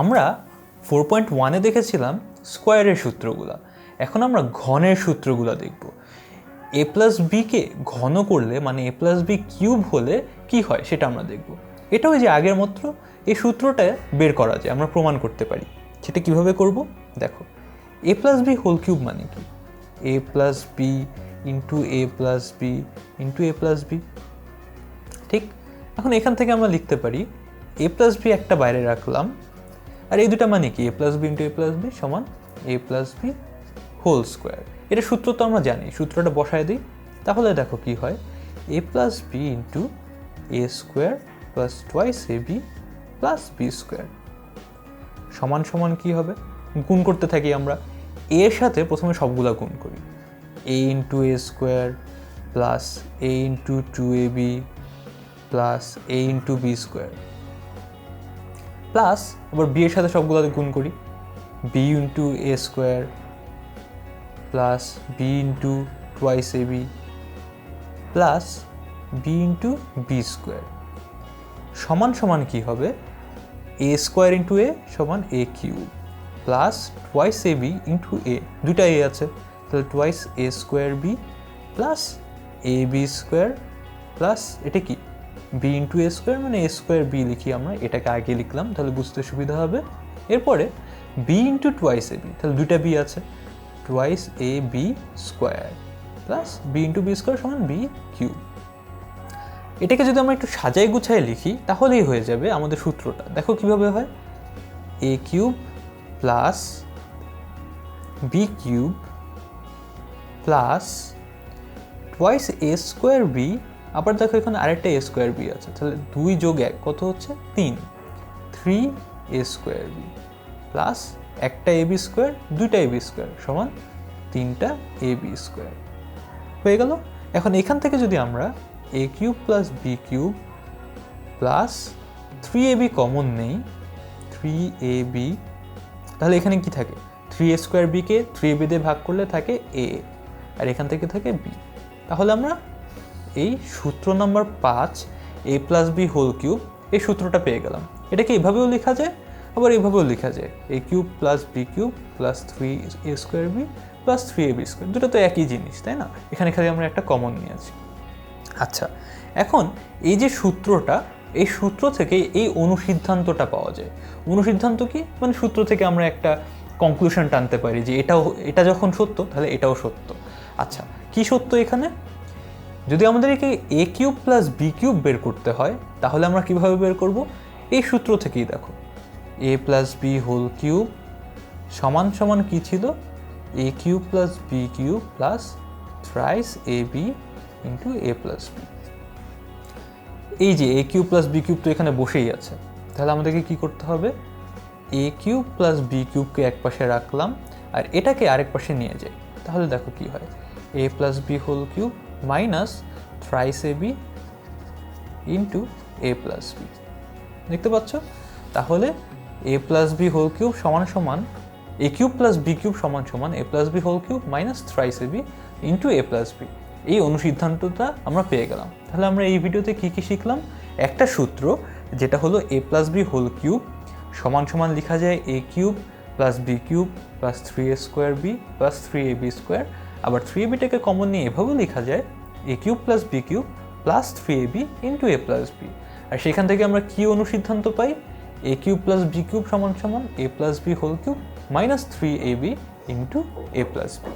আমরা four point ওয়ানে দেখেছিলাম স্কোয়ারের সূত্রগুলো। এখন আমরা ঘনের সূত্রগুলো দেখব। এ প্লাস বিকে ঘন করলে মানে এ প্লাস বি কিউব হলে কি হয় সেটা আমরা দেখব। এটা ওই যে আগের মাত্র এই সূত্রটা বের করা যায়, আমরা প্রমাণ করতে পারি। সেটা কীভাবে করব? দেখো A plus B whole cube মানে কি? A plus B into A plus B into A plus B ঠিক? এখন এখান থেকে আমরা লিখতে পারি এ প্লাস বি একটা বাইরে রাখলাম আর এই দুটা মানে কি? A plus B into A plus B সমান A plus B whole square এটা সূত্র তো আমরা জানি, সূত্রটা বসায় দিই। তাহলে দেখো কি হয়? A plus B into A square plus twice A B plus B square সমান সমান কি হবে? গুণ করতে থাকি আমরা। এর সাথে প্রথমে সবগুলা গুণ করি। A into A square plus A into two A B plus A into B square plus আবার বি এর সাথে সবগুলো গুণ করি। B into A square plus B into twice A B plus B into B square সমান সমান কি হবে? এ স্কোয়ার ইন্টু এ সমান A cube plus twice A B into A দুটা এ আছে। তাহলে twice A square B plus A B square plus এটা কি? বি ইন্টু এ স্কোয়ার মানে এ স্কোয়ার বি লিখি আমরা, এটাকে আগে লিখলাম, তাহলে বুঝতে সুবিধা হবে। এরপরে B into twice A B তাহলে দুইটা বি আছে। Twice A B square plus B into B square সমান বি কিউব এটাকে যদি আমরা একটু সাজাই গুছায় লিখি, তাহলেই হয়ে যাবে আমাদের সূত্রটা। দেখো কীভাবে হয়। A cube plus B cube plus twice A square B আবার দেখো এখানে আরেকটা এ স্কোয়ার বি আছে। তাহলে দুই যোগ এক, কত হচ্ছে? তিন। Three A square B plus একটা এ বি স্কোয়ার দুইটা এ বি স্কোয়ার সমান তিনটা এ বি স্কোয়ার হয়ে গেল? এখন এখান থেকে যদি আমরা A cube plus B cube plus three A B common নেই থ্রি এ বি তাহলে এখানে কি থাকে? থ্রি এ স্কোয়ার বিকে থ্রি এ বি দিয়ে ভাগ করলে থাকে এ আর এখান থেকে থাকে বি তাহলে আমরা এই সূত্র নাম্বার পাঁচ, A plus B whole cube, এই সূত্রটা পেয়ে গেলাম। এটাকে এভাবেও লেখা যায়, আবার এভাবেও লেখা যায়। A cube plus B cube plus three A square B plus three A B square. দুটো তো একই জিনিস, তাই না? এখানে খালি আমরা একটা কমন নিয়েছি। আচ্ছা এখন এই যে সূত্রটা, এই সূত্র থেকে এই অনুসিদ্ধান্তটা পাওয়া যায়। অনুসিদ্ধান্ত কি? মানে সূত্র থেকে আমরা একটা কনক্লুশন টানতে পারি যে এটাও, এটা যখন সত্য, তাহলে এটাও সত্য। আচ্ছা কি সত্য এখানে? যদি আমাদেরকে A cube plus B cube বের করতে হয়, তাহলে আমরা কীভাবে বের করব? এই সূত্র থেকেই দেখো। A plus B whole cube সমান সমান কি ছিল? A cube plus B cube plus thrice A B into A plus B এই যে A cube plus B cube তো এখানে বসেই আছে। তাহলে আমাদেরকে কি করতে হবে? এ কিউব প্লাস বি কিউবকে এক পাশে রাখলাম, আর এটাকে আরেক পাশে নিয়ে যাই। তাহলে দেখো কি হয়। A plus B whole cube minus thrice A B into A plus B দেখতে পাচ্ছ? তাহলে A plus B whole cube সমান সমান A cube plus B cube সমান সমান A plus B whole cube minus thrice A B into A plus B এই অনুসিদ্ধান্তটা আমরা পেয়ে গেলাম। তাহলে আমরা এই ভিডিওতে কী কী শিখলাম? একটা সূত্র, যেটা হলো A plus B whole cube সমান সমান লেখা যায় A cube plus B cube plus three A square B plus three A B square আবার থ্রি বিটাকে কমন নিয়ে এভাবেও লেখা যায় A cube plus B cube plus three A B into A plus B আর সেখান থেকে আমরা কী অনুসিদ্ধান্ত পাই? A cube plus B cube সমান সমান A plus B whole cube minus three A B into A plus B